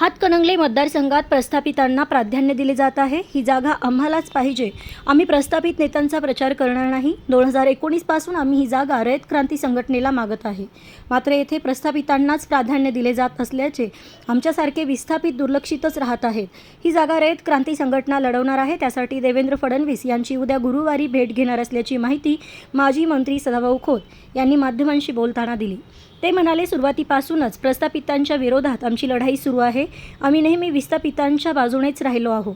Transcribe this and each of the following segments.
हातकणंगले मतदारसंघात प्रस्थापितांना प्राधान्य दिले जात आहे. ही जागा आम्हालाच पाहिजे. आम्ही प्रस्थापित नेत्यांचा प्रचार करणार नाही. दोन हजार एकोणीसपासून आम्ही ही जागा रयत क्रांती संघटनेला मागत आहे. मात्र येथे प्रस्थापितांनाच प्राधान्य दिले जात असल्याचे आमच्यासारखे विस्थापित दुर्लक्षितच राहत आहेत. ही जागा रयत क्रांती संघटना लढवणार आहे. त्यासाठी देवेंद्र फडणवीस यांची उद्या गुरुवारी भेट घेणार असल्याची माहिती माजी मंत्री सदाभाऊ खोत यांनी माध्यमांशी बोलताना दिली. ते म्हणाले सुरुवातीपासूनच प्रस्थापितांच्या विरोधात आमची लढाई सुरू आहे. आम्ही नेहमी विस्थापितांच्या बाजूनेच राहिलो आहोत.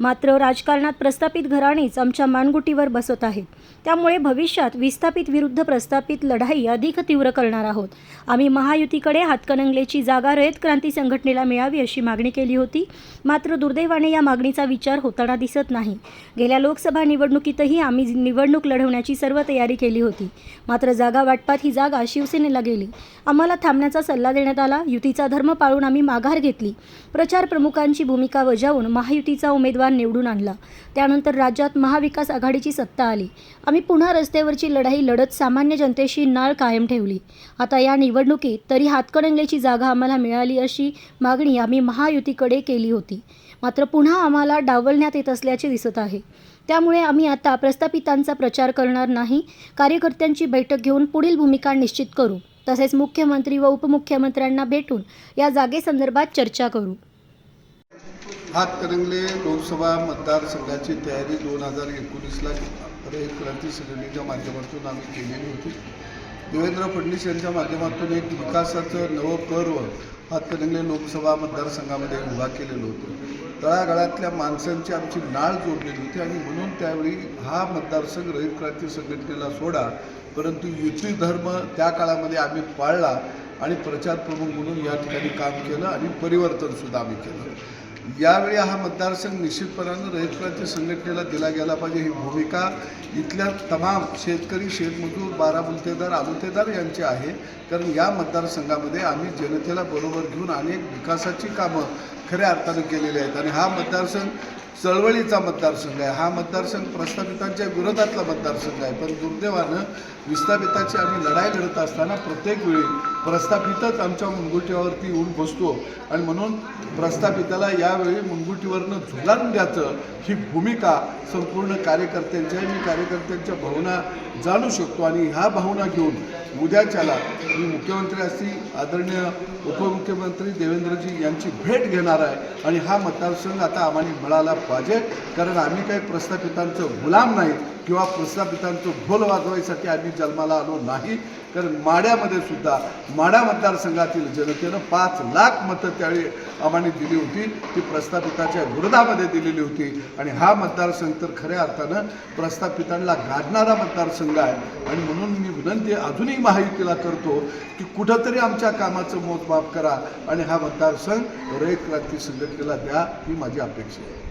मात्र राजकारणात प्रस्थापित घराणेच आमच्या मानगुटीवर बसत आहेत त्यामुळे भविष्यात विस्थापित विरुद्ध प्रस्थापित लढाई अधिक तीव्र करणार आहोत. आम्ही महायुतीकडे हातकणंगलेची जागा रयत क्रांती संघटनेला मिळावी अशी मागणी केली होती. मात्र दुर्दैवाने या मागणीचा विचार होताना दिसत नाही. गेल्या लोकसभा निवडणुकीतही आम्ही निवडणूक लढवण्याची सर्व तयारी केली होती. मात्र जागा वाटपात ही जागा शिवसेनेला गेली. आम्हाला थांबण्याचा सल्ला देण्यात आला. युतीचा धर्म पाळून आम्ही माघार घेतली. प्रचार प्रमुखांची भूमिका बजावून महायुतीचा उमेदवार निवडून आणला. त्यानंतर राज्यात महाविकास आघाडीची सत्ता आली. आम्ही पुन्हा रस्त्यावरची लढाई लढत सामान्य जनतेशी नाळ कायम ठेवली. आता या निवडणुकीत तरी हातकणंगलेची जागा आम्हाला मिळाली अशी मागणी आम्ही महायुतीकडे केली होती. मात्र पुन्हा आम्हाला डावलण्यात येत असल्याचे दिसत आहे. त्यामुळे आम्ही आता प्रस्थापितांचा प्रचार करणार नाही. कार्यकर्त्यांची बैठक घेऊन पुढील भूमिका निश्चित करू. तसेच मुख्यमंत्री व उपमुख्यमंत्र्यांना भेटून या जागेसंदर्भात चर्चा करू. हातकणंगले लोकसभा मतदारसंघाची तयारी दोन हजार एकोणीसला एक क्रांती संघटनेच्या माध्यमातून आम्ही केलेली होती. देवेंद्र फडणवीस यांच्या माध्यमातून एक विकासाचं नवं पर्व हातकणंगले लोकसभा मतदारसंघामध्ये उभा केलेलं होतं. तळागाळातल्या माणसांची आमची नाळ जोडलेली होती आणि म्हणून त्यावेळी हा मतदारसंघ रहित क्रांती संघटनेला सोडा परंतु युती धर्म त्या काळामध्ये आम्ही पाळला आणि प्रचार प्रमुख म्हणून या ठिकाणी काम केलं आणि परिवर्तनसुद्धा आम्ही केलं. यावेळी हा मतदारसंघ निश्चितपणानं रयत संघटनेला दिला गेला पाहिजे. ही भूमिका इथल्या तमाम शेतकरी शेतमजूर बाराबुलतेदार आलुतेदार यांची आहे. कारण या मतदारसंघामध्ये आम्ही जनतेला बरोबर घेऊन अनेक विकासाची कामं खऱ्या अर्थानं केलेली आहेत. आणि हा मतदारसंघ चळवळीचा मतदारसंघ आहे. हा मतदारसंघ प्रस्थापितांच्या विरोधातला मतदारसंघ आहे. पण दुर्दैवानं विस्थापिताची आम्ही लढाई लढत असताना प्रत्येक वेळी प्रस्थापितच आमच्या मुनगुटीवरती येऊन बसतो. आणि म्हणून प्रस्थापिताला यावेळी मुनगुटीवरनं झुलान द्यायचं ही भूमिका संपूर्ण कार्यकर्त्यांची आहे. मी कार्यकर्त्यांच्या भावना जाणू शकतो आणि ह्या भावना घेऊन उद्याच्याला मी मुख्यमंत्री असतील आदरणीय उपमुख्यमंत्री देवेंद्रजी यांची भेट घेणार आहे. आणि हा मतदारसंघ आता आम्हाला मिळाला पाहिजे कारण आम्ही काही प्रस्थापितांचं गुलाम नाही किंवा प्रस्थापितांचं ढोल वाजवायसाठी आम्ही जन्माला आलो नाही. कारण माड्यामध्ये सुद्धा माड्या मतदारसंघातील जनतेनं पाच लाख मतं त्यावेळी आम्हाला दिली होती. ती प्रस्थापिताच्या विरोधामध्ये दिलेली होती. आणि हा मतदारसंघ तर खऱ्या अर्थानं प्रस्थापितांना गाडणारा मतदारसंघ आहे. आणि म्हणून मी विनंती अजूनही महायुतीला करतो की कुठंतरी आमच्या कामाचं मोजमाप करा आणि हा मतदारसंघ रयत क्रांती संघटनेला द्या ही माझी अपेक्षा आहे.